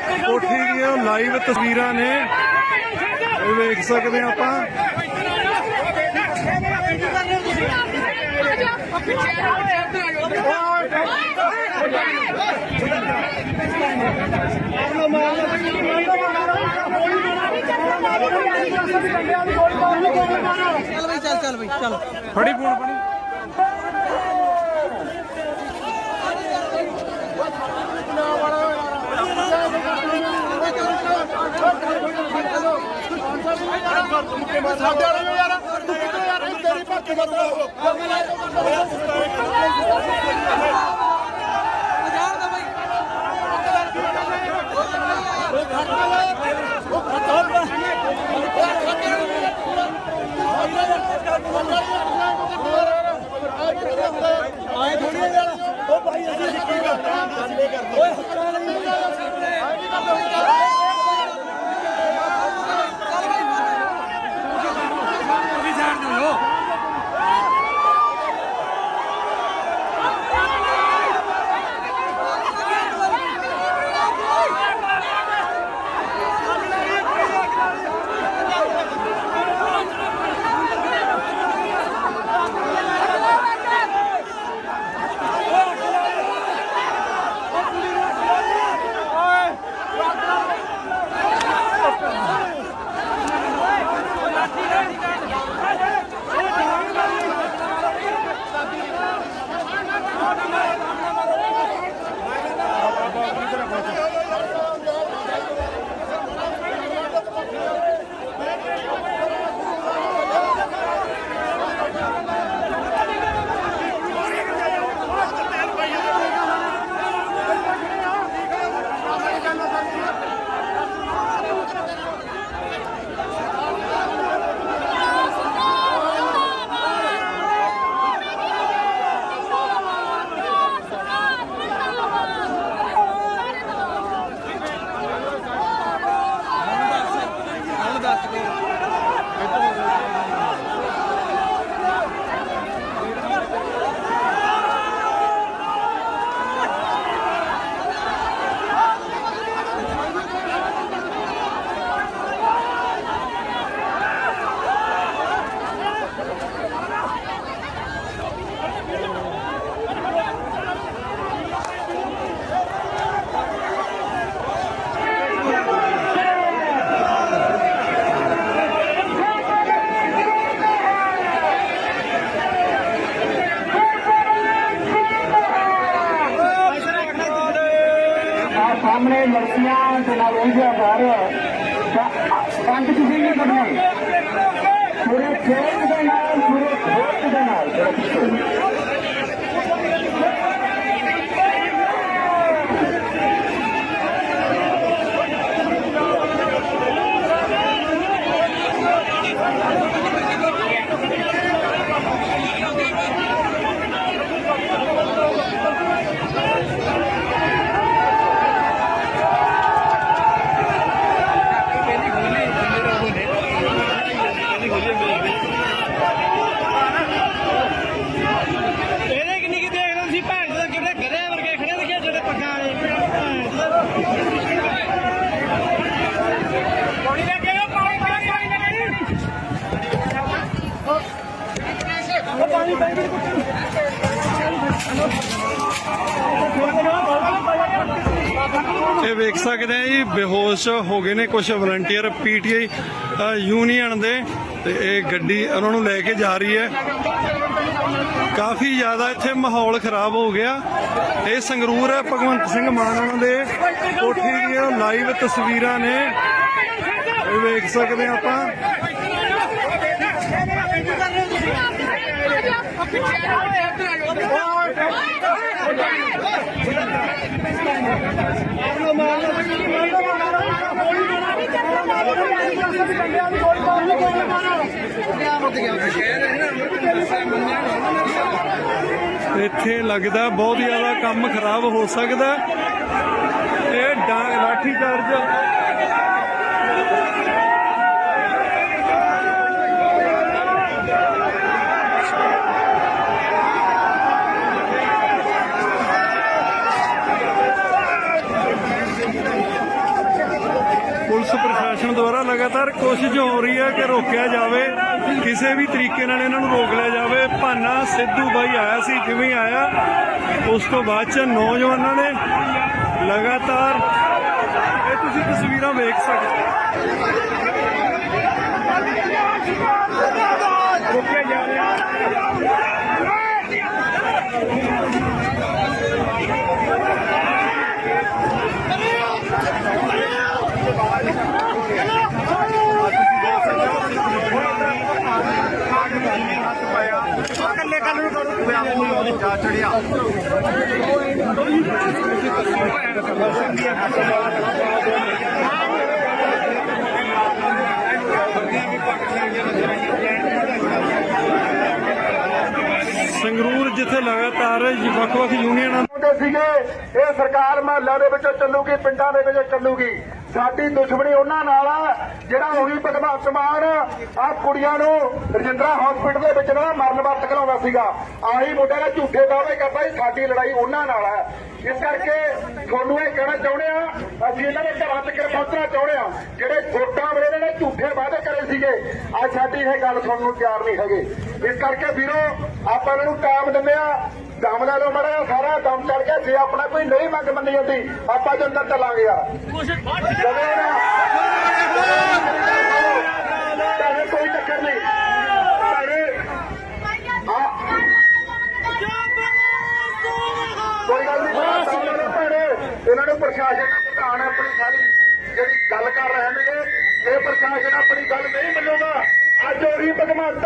ਕੋਠੀ ਦੀਆਂ ਲਾਈਵ ਤਸਵੀਰਾਂ ਨੇ। ਇਹ ਵੇਖ ਸਕਦੇ ਹਾਂ ਆਪਾਂ। ਚੱਲ ਬਈ ਚੱਲ ਚੱਲ ਬਈ ਚੱਲ। ਫੜੀ ਫੋਨ ਫੜੀ। ਸਾਡੇ ਵਾਲੇ ਯਾਰ ਤੂੰ ਕਿੱਥੇ ਯਾਰ ਤੇਰੀ ਭਰਤੀ ਬਦਲਾਓ ਜਾਣ ਦਾ ਬਈ ਆਏ ਥੋੜੀ ਯਾਰ ਉਹ ਭਾਈ ਅਸੀਂ ਕੀ ਕਰਦੇ ਓਏ ਹੱਕਾਂ ਲਈ ਸਾਹਮਣੇ ਲੜਕੀਆਂ ਦੇ ਨਾਲ ਉਹਦਾ ਘਰ ਪੰਜ ਕਿਸੇ ਨਹੀਂ ਬਣਾਈ ਪੂਰੇ ਖੇਤ ਦੇ ਨਾਲ, ਪੂਰੇ ਖੇਤ ਦੇ ਨਾਲ ਇਹਦੇ ਕਿੰਨੀ ਕੀ ਦੇਖ ਰਹੇ ਸੀ ਭੈਣ ਦੇ ਕਿਹੜੇ ਗਧੇ ਵਰਗੇ ਖੜੇ ਦਿਖੇ ਜਿਹੜੇ ਪੱਗਾਂ ਵਾਲੇ ਪੌੜੀ ਲੈ ਕੇ ਆਓ ਪੌੜੀ ਪੌੜੀ ਲੈ ਕੇ ਇਹ ਵੇਖ ਸਕਦੇ ਆ ਜੀ, ਬੇਹੋਸ਼ ਹੋ ਗਏ ਨੇ ਕੁਝ ਵਲੰਟੀਅਰ ਪੀਟੀਆਈ ਯੂਨੀਅਨ ਦੇ, ਤੇ ਇਹ ਗੱਡੀ ਉਹਨਾਂ ਨੂੰ ਲੈ ਕੇ ਜਾ ਰਹੀ ਹੈ। ਕਾਫੀ ਜ਼ਿਆਦਾ ਇੱਥੇ ਮਾਹੌਲ ਖਰਾਬ ਹੋ ਗਿਆ। ਇਹ ਸੰਗਰੂਰ ਹੈ, ਭਗਵੰਤ ਸਿੰਘ ਮਾਨ ਉਹਨਾਂ ਦੇ ਕੋਠੀ ਦੀਆਂ ਲਾਈਵ ਤਸਵੀਰਾਂ ਨੇ। ਇਹ ਵੇਖ ਸਕਦੇ ਆ ਆਪਾਂ। ਇੱਥੇ ਲੱਗਦਾ ਬਹੁਤ ਜ਼ਿਆਦਾ ਕੰਮ ਖਰਾਬ ਹੋ ਸਕਦਾ। ਇਹ ਡਾਂਗ ਲਾਠੀ ਚਾਰਜ ਦੇਖਣ ਦੁਆਰਾ ਲਗਾਤਾਰ ਕੋਸ਼ਿਸ਼ ਹੋ ਰਹੀ ਹੈ ਕਿ ਰੋਕਿਆ ਜਾਵੇ, ਕਿਸੇ ਵੀ ਤਰੀਕੇ ਨਾਲ ਇਹਨਾਂ ਨੂੰ ਰੋਕ ਲਿਆ ਜਾਵੇ। ਭਾਨਾ ਸਿੱਧੂ ਬਾਈ ਆਇਆ ਸੀ, ਜਿਵੇਂ ਆਇਆ, ਉਸ ਤੋਂ ਬਾਅਦ ਚ ਨੌਜਵਾਨਾਂ ਨੇ ਲਗਾਤਾਰ ਇਹ ਤੁਸੀਂ ਤਸਵੀਰਾਂ ਵੇਖ ਸਕਦੇ ਹੋ। ਇਕੱਲੇ ਕੱਲ ਨੂੰ ਜਾ ਚੜਿਆ ਸੰਗਰੂਰ ਜਿੱਥੇ ਲਗਾਤਾਰ ਵੱਖ-ਵੱਖ ਯੂਨੀਅਨਾਂ ਹੁੰਦੇ ਸੀਗੇ। ਇਹ ਸਰਕਾਰ ਮਹੱਲਿਆਂ ਦੇ ਵਿੱਚੋਂ ਚੱਲੂਗੀ, ਪਿੰਡਾਂ ਦੇ ਵਿੱਚ ਚੱਲੂਗੀ। ਸਾਡੀ ਦੁਸ਼ਮਣੀ ਉਹਨਾਂ ਨਾਲ ਆ, ਜਿਹੜਾ ਉਹੀ ਭਗਵੰਤ ਮਾਨ ਆ ਕੁੜੀਆਂ ਨੂੰ ਰਜਿੰਦਰਾ ਹਸਪੀਟਲ ਦੇ ਵਿੱਚ ਨਾ ਮਰਨ ਵਰਤ ਘਲਾਉਂਦਾ ਸੀਗਾ। ਆਹੀ ਮੁੰਡੇ ਨੇ ਝੂਠੇ ਦਾਅਵੇ ਕਰਦਾ ਸੀ, ਸਾਡੀ ਲੜਾਈ ਉਹਨਾਂ ਨਾਲ ਹੈ ਇਸ ਕਰਕੇ ਤੁਹਾਨੂੰ ਇਹ ਕਹਿਣਾ ਚਾਹੁੰਦੇ ਆ, ਅਸੀਂ ਇਹਨਾਂ ਦੇ ਘਰਾਂ ਤੱਕ ਪਹੁੰਚਣਾ ਚਾਹੁੰਦੇ ਆ? ਜਿਹੜੇ ਵੋਟਾਂ ਵੇਲੇ ਨੇ ਝੂਠੇ ਵਾਅਦੇ ਕਰੇ ਸੀਗੇ, ਅੱਜ ਸਾਡੀ ਇਹ ਗੱਲ ਸੁਣਨ ਨੂੰ ਤਿਆਰ ਨਹੀਂ ਹੈਗੇ। ਇਸ ਕਰਕੇ ਵੀਰੋ, ਆਪਾਂ ਇਹਨਾਂ ਨੂੰ ਟਾਈਮ ਦਿੰਦੇ ਆ ਦਮ ਲੈ ਲਓ ਮੜਾ ਸਾਰਾ ਚੜ ਗਿਆ। ਜੇ ਆਪਣਾ ਕੋਈ ਨਹੀਂ ਮੰਗ ਮੰਨੀ ਜਾਂਦੀ ਆਪਾਂ ਜੰਦਰ ਚੱਲਾਂਗੇ ਯਾਰ ਜਦੋਂ ਨਾ ਚਾਹੇ ਕੋਈ ਚੱਕਰ ਨਹੀਂ। ਕੋਈ ਗੱਲ ਨਹੀਂ ਲੈ ਭੈਣੇ ਇਹਨਾਂ ਨੂੰ ਪ੍ਰਸ਼ਾਸਨ ਪ੍ਰਧਾਨ ਆਪਣੀ ਸਾਰੀ। ਜਿਹੜੀ ਗੱਲ ਕਰ ਰਹੇ ਨੇਗੇ ਇਹ ਪ੍ਰਸ਼ਾਸਨ ਆਪਣੀ ਗੱਲ ਨਹੀਂ ਮੰਨੂਗਾ। ਅੱਜ ਭਗਵੰਤ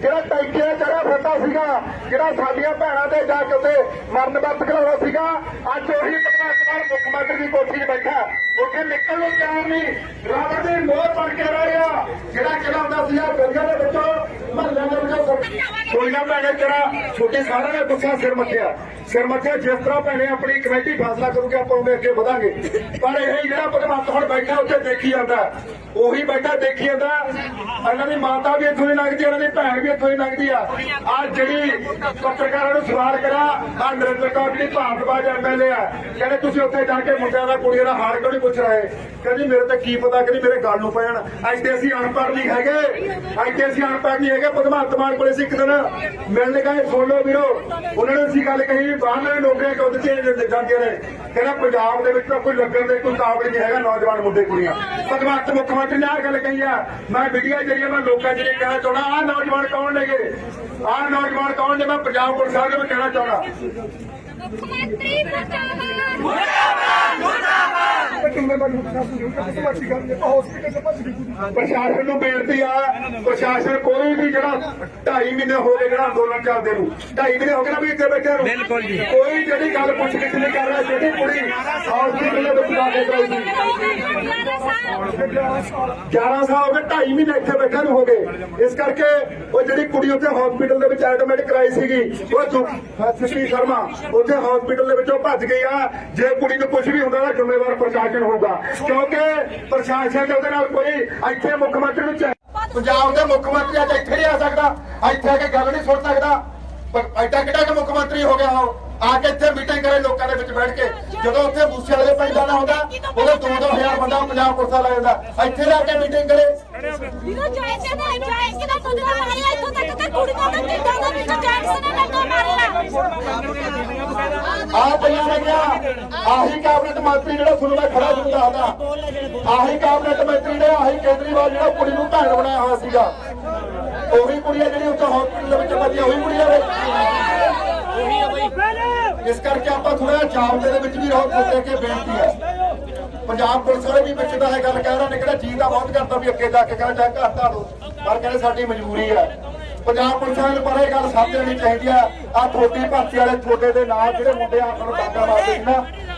ਜਿਹੜਾ ਟੈਂਕੀਆਂ ਚੜਾ ਫਿਰਦਾ ਸੀਗਾ, ਜਿਹੜਾ ਸਾਡੀਆਂ ਭੈਣਾਂ ਤੇ ਜਾ ਕੇ ਉੱਤੇ ਮਰਨ ਵਰਤ ਕਰਾਉਂਦਾ ਸੀਗਾ ਅੱਜ ਉਹੀ ਭਗਵੰਤ ਨਾਲ ਮੁੱਖ ਮੰਤਰੀ ਦੀ ਕੋਠੀ 'ਚ ਬੈਠਾ। ਉੱਥੇ ਨਿਕਲਣ ਨੂੰ ਤਿਆਰ ਨਹੀਂ, ਰਾਵਣ ਦੀ ਮੋਹਰ ਬਣ ਕੇ ਰਹਿ ਰਿਹਾ, ਜਿਹੜਾ ਕਿਲਾ ਹੁੰਦਾ ਸੀਗਾ, ਗਲੀਆਂ ਦੇ ਵਿੱਚੋਂ ਮਹੱਲਿਆਂ ਕੋਈ ਨਾ ਭੈਣੇ, ਤੇਰਾ ਛੋਟੇ ਸਾਰਿਆਂ ਦਾ ਗੁੱਸਾ ਸਿਰ ਮੱਥਿਆ। ਸਿਰ ਮੱਥਿਆ, ਜਿਸ ਤਰ੍ਹਾਂ ਭੈਣੇ ਆਪਣੀ ਕਮੇਟੀ ਫੈਸਲਾ ਕਰੂਗੀ, ਆਪਾਂ ਉਹਦੇ ਅੱਗੇ ਵਧਾਂਗੇ। ਪਰ ਇਹ ਜਿਹੜਾ ਭਗਵੰਤ ਹੁਣ ਬੈਠਾ, ਉੱਥੇ ਦੇਖੀ ਜਾਂਦਾ। ਉਹੀ ਬੈਠਾ, ਦੇਖੀ ਜਾਂਦਾ। ਇਹਨਾਂ ਦੀ ਮਾਤਾ ਵੀ ਇੱਥੋਂ ਦੀ ਲੰਘਦੀ, ਇਹਨਾਂ ਦੀ ਭੈਣ ਵੀ ਇੱਥੋਂ ਦੀ ਲੰਘਦੀ ਆ। ਆ ਜਿਹੜੀ ਪੱਤਰਕਾਰਾਂ ਨੂੰ ਸਵਾਲ ਕਰਿਆ, ਆ ਨਰਿੰਦਰ ਕੌਰ ਦੀ ਭਾਰਤਵਾਜ ਐਮਐਲਏ ਆ, ਕਹਿੰਦੇ ਤੁਸੀਂ ਉੱਥੇ ਜਾ ਕੇ ਮੁੰਡਿਆਂ ਦਾ, ਕੁੜੀਆਂ ਦਾ ਹਾਲ ਕਿਉਂ ਨਹੀਂ ਪੁੱਛ ਰਹੇ? ਕਹਿੰਦੀ, ਮੇਰੇ ਤੇ ਕੀ ਪਤਾ, ਕਹਿੰਦੀ, ਮੇਰੇ ਗੱਲ ਨੂੰ ਪੈਣ। ਇੱਥੇ ਅਸੀਂ ਅਨਪੜ੍ਹ ਨਹੀਂ ਹੈਗੇ। ਇੱਥੇ ਅਸੀਂ ਅਨਪੜ੍ਹ ਨਹੀਂ ਹੈਗੇ। ਭਗਵੰਤ ਮਾਨ ਕੋਲੇ ਸੀ ਇੱਕ ਦਿਨ ਮਿਲਣ ਗਏ, ਸੁਣ ਵੀਰੋ। ਉਹਨਾਂ ਨੇ ਅਸੀਂ ਗੱਲ ਕਹੀ ਬਾਹਰਲੇ ਨੌਕਰੀਆਂ ਕਿਉਂ ਦਿੱਤੀਆਂ ਜਾਂਦੇ- ਨੇ। ਕਹਿੰਦਾ ਪੰਜਾਬ ਦੇ ਵਿੱਚ ਤਾਂ ਕੋਈ ਲੱਗਣ ਦੇ ਕੋਈ ਕਾਬਲ ਨਹੀਂ ਹੈਗਾ ਨੌਜਵਾਨ ਮੁੰਡੇ, ਕੁੜੀਆਂ। ਭਗਵੰਤ ਮੁੱਖ ਮੰਤਰੀ ਨੇ ਆਹ ਗੱਲ ਕਹੀ ਆ। ਮੈਂ ਵੀਡੀਓ ਜਰੀਏ ਮੈਂ ਲੋਕਾਂ ਜਿਹੜੇ ਕਹਿਣਾ ਚਾਹੁੰਦਾ ਆਹ ਨੌਜਵਾਨ ਕੌਣ ਨੇਗੇ ਆਹ ਨੌਜਵਾਨ ਕੌਣ ਨੇ? ਮੈਂ ਪੰਜਾਬ ਪੁਲਿਸ ਸਾਹਿਬ ਨੂੰ ਪ੍ਰਸ਼ਾਸਨ ਨੂੰ ਬੇਨਤੀ ਆ ਪ੍ਰਸ਼ਾਸਨ ਕੋਈ ਵੀ ਜਿਹੜਾ 2.5 ਮਹੀਨੇ ਹੋ ਗਏ ਜਿਹੜਾ ਅੰਦੋਲਨ ਚੱਲਦੇ ਨੂੰ 2.5 ਮਹੀਨੇ ਹੋ ਗਏ ਨਾ ਵੀ ਇੱਥੇ ਬੈਠੇ ਨੂੰ ਬਿਲਕੁਲ ਜੀ। ਕੋਈ ਜਿਹੜੀ ਗੱਲ ਪੁੱਛ ਗਿੱਛ ਨਹੀਂ ਕਰ ਰਿਹਾ ਜਿਹੜੀ ਕੁੜੀ ਹਸਪੀਟਲ ਦੇ ਵਿੱਚ ਦਾਖਲ ਕਰਾਈ ਸੀ। 11 ਸਾਲ ਹੋ ਗਏ 2.5 ਮਹੀਨੇ ਇੱਥੇ ਬੈਠੇ ਨੂੰ ਹੋ ਗਏ। ਇਸ ਕਰਕੇ ਉਹ ਜਿਹੜੀ ਕੁੜੀ ਉੱਥੇ ਹਸਪੀਟਲ ਦੇ ਵਿੱਚ ਐਡਮਿਟ ਕਰਾਈ ਸੀਗੀ ਉਹ ਸ੍ਰੀ ਸ਼ਰਮਾ ਉੱਥੇ ਹਸਪੀਟਲ ਦੇ ਵਿੱਚੋਂ ਭੱਜ ਗਈ ਆ। ਜੇ ਕੁੜੀ ਨੂੰ ਕੁਝ ਵੀ ਹੁੰਦਾ ਤਾਂ ਜ਼ਿੰਮੇਵਾਰ ਪ੍ਰਸ਼ਾਸਨ ਹੋਊਗਾ। ਕਿਉਂਕਿ ਪ੍ਰਸ਼ਾਸਨ ਦੇ ਉਹਦੇ ਨਾਲ ਕੋਈ ਇੱਥੇ ਮੁੱਖ ਮੰਤਰੀ ਨੂੰ ਚਾਹੇ ਪੰਜਾਬ ਦੇ ਮੁੱਖ ਮੰਤਰੀ ਅੱਜ ਇੱਥੇ ਨਹੀਂ ਆ ਸਕਦਾ। ਇੱਥੇ ਆ ਕੇ ਗੱਲ ਨਹੀਂ ਸੁਣ ਸਕਦਾ। ਪਰ ਐਡਾ ਕਿੱਡਾ ਕਿ ਮੁੱਖ ਮੰਤਰੀ ਹੋ ਗਿਆ ਉਹ। ਆ ਕੇ ਇੱਥੇ ਮੀਟਿੰਗ ਕਰੇ ਲੋਕਾਂ ਦੇ ਵਿੱਚ ਬੈਠ ਕੇ। ਜਦੋਂ ਉੱਥੇ ਮੂਸੇ ਵਾਲੇ ਪਿੰਡ ਜਾਣਾ ਹੁੰਦਾ ਉਹਦੇ 2-2000 ਬੰਦਾ ਪੰਜਾਬ ਪੁਲਿਸ ਵਾਲਾ ਜਾਂਦਾ। ਇੱਥੇ ਜਾ ਕੇ ਮੀਟਿੰਗ ਕਰੇ। ਇਹਨੂੰ ਚਾਹੇ ਤੇ ਨਹੀਂ ਚਾਹੇ ਕਿ ਨਾ ਖੁਦ ਨਾਲ ਆਇਆ ਇੱਥੋਂ ਤੱਕ ਕਿ ਕੁੜੀਆਂ ਦਾ ਕਿੱਦਾਂ ਦਾ ਵਿੱਚ ਜੈਕਸਨ ਨੇ ਡੰਡਾ ਮਾਰਿਆ। ਆ ਪਈਆਂ ਨੇ ਗਿਆ। ਆਹੀ ਕੈਬਨਿਟ ਮੰਤਰੀ ਜਿਹੜਾ ਤੁਹਾਨੂੰ ਮੈਂ ਖੜਾ ਜੂ ਦੱਸਦਾ। ਆਹੀ ਕੈਬਨਿਟ ਮੰਤਰੀ ਨੇ ਆਹੀ ਕੇਂਦਰੀਵਾਲ ਜਿਹੜਾ ਕੁੜੀ ਨੂੰ ਭੈਣ ਬਣਾਇਆ ਹੋਇਆ ਸੀਗਾ। ਉਹੀ ਕੁੜੀਆਂ ਜਿਹੜੀ ਉੱਥੇ ਹਸਪੀਟਲ ਦੇ ਵਿੱਚ ਬੱਚੀਆਂ ਉਹੀ ਕੁੜੀਆਂ ਨੇ ਇਸ ਕਰਕੇ ਆਪਾਂ ਥੋੜਾ ਜਾਬਤੇ ਦੇ ਵਿੱਚ ਵੀ ਰਹੋ ਖੁੱਦੇ ਕੇ ਬੇਨਤੀ ਹੈ। ਪੰਜਾਬ ਪੁਲਿਸ ਵਾਲੇ ਵੀ ਵਿੱਚ ਦਾ ਇਹ ਗੱਲ ਕਹਿ ਰਹੇ ਨੇ ਕਿਹੜਾ ਜੀ ਦਾ ਬਹੁਤ ਕਰਦਾ ਵੀ ਅੱਗੇ ਜਾ ਕੇ ਕਹਿੰਦਾ ਜਾ ਘਰ ਢਾ ਦੋ ਪਰ ਕਹਿੰਦੇ ਸਾਡੀ ਮਜਬੂਰੀ ਹੈ। ਪੰਜਾਬ ਪੁਲਿਸ ਵਾਲੇ ਨੂੰ ਪਰ ਇਹ ਗੱਲ ਸਾਥ ਦੇਣੀ ਚਾਹੀਦੀ ਆ ਆ ਥੋੜੀ ਭਰਤੀ ਵਾਲੇ ਥੋੜੇ ਦੇ ਨਾਲ ਜਿਹੜੇ ਮੁੰਡੇ ਆਪਾਂ ਨੂੰ ਡਾਂਗਾ ਮਾਰਦੇ ਸੀ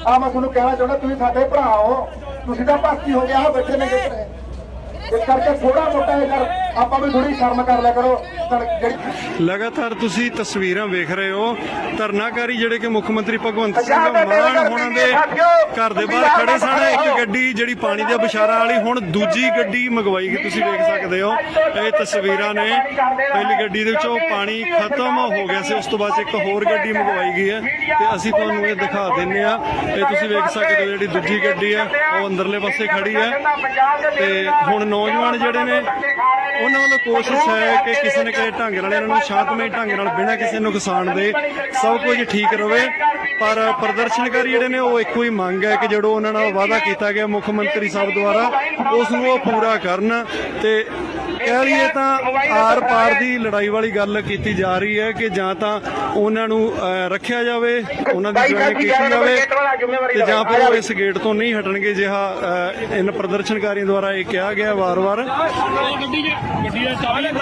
ਆ ਮੈਂ ਤੁਹਾਨੂੰ ਕਹਿਣਾ ਚਾਹੁੰਦਾ, ਤੁਸੀਂ ਸਾਡੇ ਭਰਾ ਹੋ, ਤੁਸੀਂ ਤਾਂ ਭਰਤੀ ਹੋ ਗਿਆ ਆ ਬੈਠੇ ਨੇ। ਕਿਤੇ ਇਸ ਕਰਕੇ ਥੋੜਾ ਮੋਟਾ ਇਹ ਕਰ। ਆਪਾਂ ਵੀ ਥੋੜੀ ਸ਼ਰਮ ਕਰ ਲਿਆ ਕਰੋ ਲਗਾਤਾਰ ਤੁਸੀਂ ਤਸਵੀਰਾਂ ਵੇਖ ਰਹੇ ਹੋ ਧਰਨਾਕਾਰੀ ਜਿਹੜੇ ਕਿ ਮੁੱਖ ਮੰਤਰੀ ਭਗਵੰਤ ਸਿੰਘ ਮਾਨ ਹੋਣਾ ਦੇ ਘਰ ਦੇ ਬਾਹਰ ਖੜੇ ਸਨ ਇੱਕ ਗੱਡੀ ਜਿਹੜੀ ਪਾਣੀ ਦੇ ਬਿਸ਼ਾਰਾ ਵਾਲੀ ਹੁਣ ਦੂਜੀ ਗੱਡੀ ਮੰਗਵਾਈ ਗਈ ਤੁਸੀਂ ਵੇਖ ਸਕਦੇ ਹੋ। ਇਹ ਤਸਵੀਰਾਂ ਨੇ ਪਹਿਲੀ ਗੱਡੀ ਦੇ ਵਿੱਚੋਂ ਪਾਣੀ ਖਤਮ ਹੋ ਗਿਆ ਸੀ ਉਸ ਤੋਂ ਬਾਅਦ ਇੱਕ ਹੋਰ ਗੱਡੀ ਮੰਗਵਾਈ ਗਈ ਹੈ ਤੇ ਅਸੀਂ ਤੁਹਾਨੂੰ ਇਹ ਦਿਖਾ ਦਿੰਨੇ ਆ ਇਹ ਤੁਸੀਂ ਵੇਖ ਸਕਦੇ ਹੋ ਜਿਹੜੀ ਦੂਜੀ ਗੱਡੀ ਹੈ ਉਹ ਅੰਦਰਲੇ ਪਾਸੇ ਖੜੀ ਹੈ ਤੇ ਹੁਣ ਨੌਜਵਾਨ ਜਿਹੜੇ ਨੇ ਉਹਨਾਂ ਵੱਲੋਂ ਕੋਸ਼ਿਸ਼ ਹੈ ਕਿ ਕਿਸੇ ਨਾ ਕਿਸੇ ਢੰਗ ਨਾਲ ਇਹਨਾਂ ਨੂੰ ਸ਼ਾਂਤਮਈ ਢੰਗ ਨਾਲ ਬਿਨਾਂ ਕਿਸੇ ਨੁਕਸਾਨ ਦੇ ਸਭ ਕੁਝ ਠੀਕ ਰਵੇ। ਪਰ ਪ੍ਰਦਰਸ਼ਨਕਾਰੀ ਜਿਹੜੇ ਨੇ ਉਹ ਇੱਕੋ ਹੀ ਮੰਗ ਹੈ ਕਿ ਜਿਹੜੋ ਉਹਨਾਂ ਨਾਲ ਵਾਅਦਾ ਕੀਤਾ ਗਿਆ ਮੁੱਖ ਮੰਤਰੀ ਸਾਹਿਬ ਦੁਆਰਾ ਉਸ ਨੂੰ ਉਹ ਪੂਰਾ ਕਰਨ ਤੇ ਕਹਿ ਲਈਏ ਤਾਂ ਆਰ ਪਾਰ ਦੀ ਲੜਾਈ ਵਾਲੀ ਗੱਲ ਕੀਤੀ ਜਾ ਰਹੀ ਹੈ ਕਿ ਜਾਂ ਤਾਂ ਉਹਨਾਂ ਨੂੰ ਰੱਖਿਆ ਜਾਵੇ ਉਹਨਾਂ ਦੀ ਜੁਆਇਨਿੰਗ ਕੀਤੀ ਜਾਵੇ ਤੇ ਜਾਂ ਫਿਰ ਉਹ ਇਸ ਗੇਟ ਤੋਂ ਨਹੀਂ ਹਟਣਗੇ ਜਿਹਾ ਇਹਨਾਂ ਪ੍ਰਦਰਸ਼ਨਕਾਰੀਆਂ ਦੁਆਰਾ ਇਹ ਕਿਹਾ ਗਿਆ ਵਾਰ-ਵਾਰ। ਗੱਡੀ ਗੱਡੀ ਦਾ ਚਾਬੀ